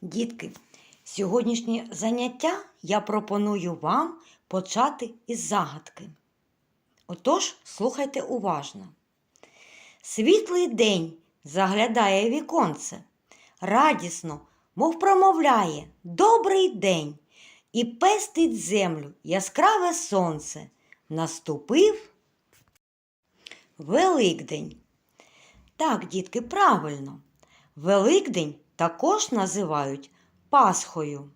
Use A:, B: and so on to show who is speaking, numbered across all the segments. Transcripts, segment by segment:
A: Дітки, сьогоднішнє заняття я пропоную вам почати із загадки. Отож, слухайте уважно. Світлий день заглядає віконце, радісно, мов промовляє Добрий день і пестить землю яскраве сонце. Наступив Великдень. Так, дітки, правильно. Великдень також називають Пасхою.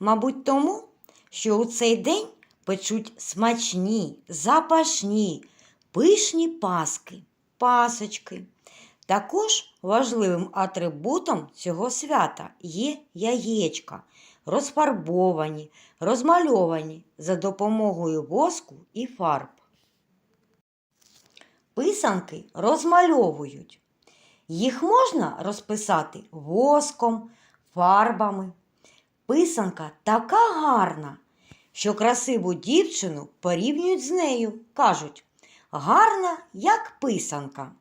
A: Мабуть, тому, що у цей день печуть смачні, запашні, пишні паски, пасочки. Також важливим атрибутом цього свята є яєчка, розфарбовані, розмальовані за допомогою воску і фарб. Писанки розмальовують. Їх можна розписати воском, фарбами. Писанка така гарна, що красиву дівчину порівнюють з нею. Кажуть, гарна, як писанка.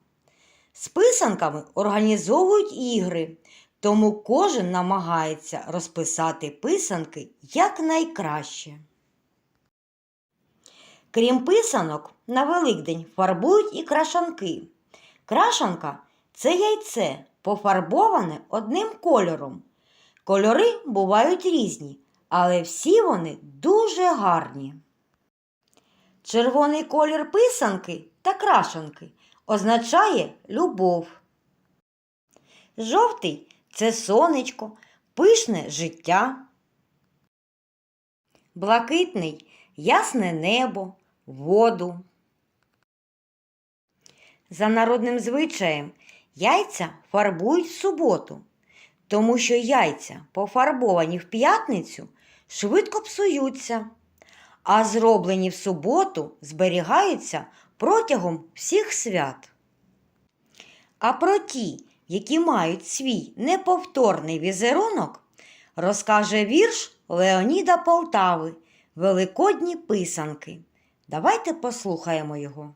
A: З писанками організовують ігри, тому кожен намагається розписати писанки якнайкраще. Крім писанок, на Великдень фарбують і крашанки. Крашанка це яйце, пофарбоване одним кольором. Кольори бувають різні, але всі вони дуже гарні. Червоний колір писанки та крашанки означає любов. Жовтий це сонечко, пишне життя. Блакитний ясне небо, воду. За народним звичаєм яйця фарбують в суботу, тому що яйця, пофарбовані в п'ятницю, швидко псуються, а зроблені в суботу зберігаються протягом всіх свят. А про ті, які мають свій неповторний візерунок, розкаже вірш Леоніда Полтави Великодні писанки. Давайте послухаємо його.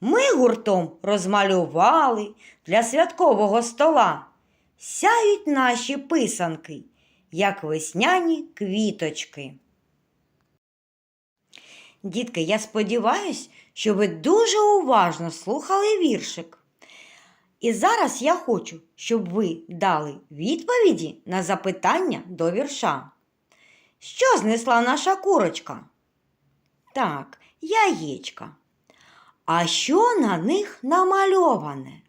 A: Ми гуртом розмалювали для святкового стола. Сяють наші писанки, як весняні квіточки. Дітки, я сподіваюся, що ви дуже уважно слухали віршик. І зараз я хочу, щоб ви дали відповіді на запитання до вірша. Що знесла наша курочка? Так, яєчка. А що на них намальоване?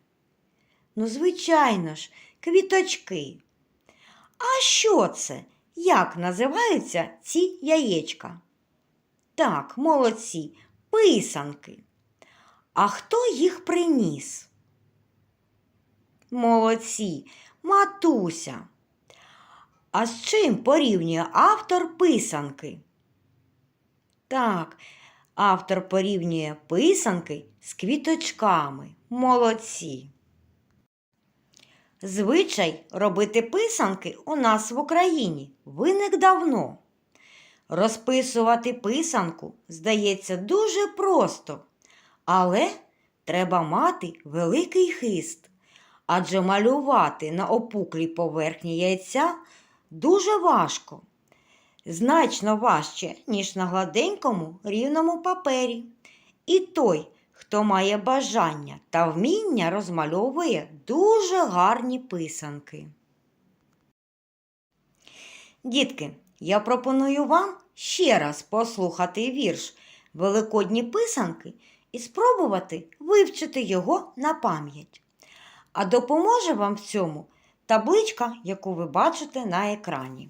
A: Ну, звичайно ж, квіточки. А що це? Як називаються ці яєчка? Так, молодці, писанки. А хто їх приніс? Молодці, матуся. А з чим порівнює автор писанки? Так, автор порівнює писанки з квіточками. Молодці. Звичай робити писанки у нас в Україні виник давно. Розписувати писанку, здається, дуже просто, але треба мати великий хист, адже малювати на опуклій поверхні яйця дуже важко, значно важче, ніж на гладенькому рівному папері. І той, хто має бажання та вміння, розмальовує дуже гарні писанки. Дітки, я пропоную вам ще раз послухати вірш Великодні писанки і спробувати вивчити його на пам'ять. А допоможе вам в цьому табличка, яку ви бачите на екрані.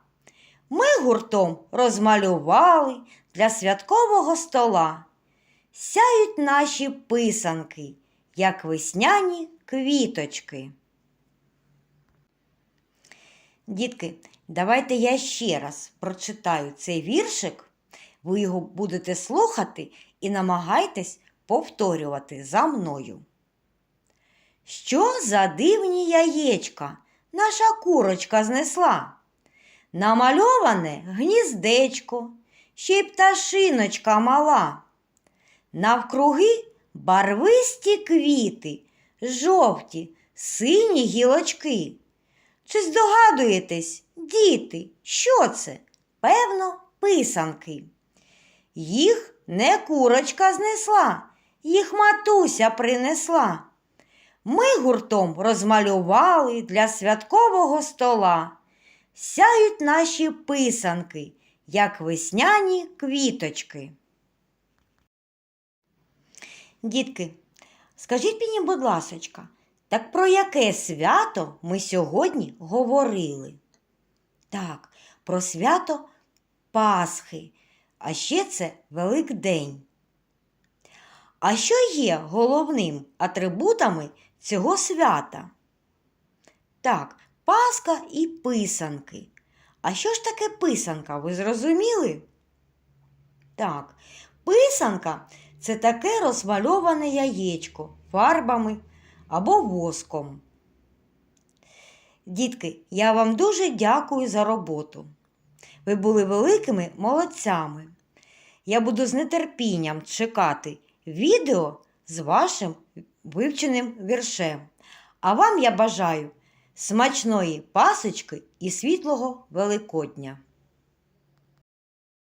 A: Ми гуртом розмалювали для святкового стола. Сяють наші писанки, як весняні квіточки. Дітки, давайте я ще раз прочитаю цей віршик. Ви його будете слухати і намагайтесь повторювати за мною. Що за дивні яєчка наша курочка знесла? Намальоване гніздечко, ще й пташиночка мала. Навкруги барвисті квіти, жовті, сині гілочки. Чи здогадуєтесь, діти, що це? Певно, писанки. Їх не курочка знесла, їх матуся принесла. Ми гуртом розмалювали для святкового стола. Сяють наші писанки, як весняні квіточки. Дітки, скажіть мені, будь ласочка, так про яке свято ми сьогодні говорили? Так, про свято Пасхи, а ще це Великдень. А що є головним атрибутами цього свята? Так, Пасха і писанки. А що ж таке писанка, ви зрозуміли? Так, писанка це таке розмальоване яєчко фарбами або воском. Дітки, я вам дуже дякую за роботу. Ви були великими молодцями. Я буду з нетерпінням чекати відео з вашим вивченим віршем. А вам я бажаю смачної пасочки і світлого Великодня.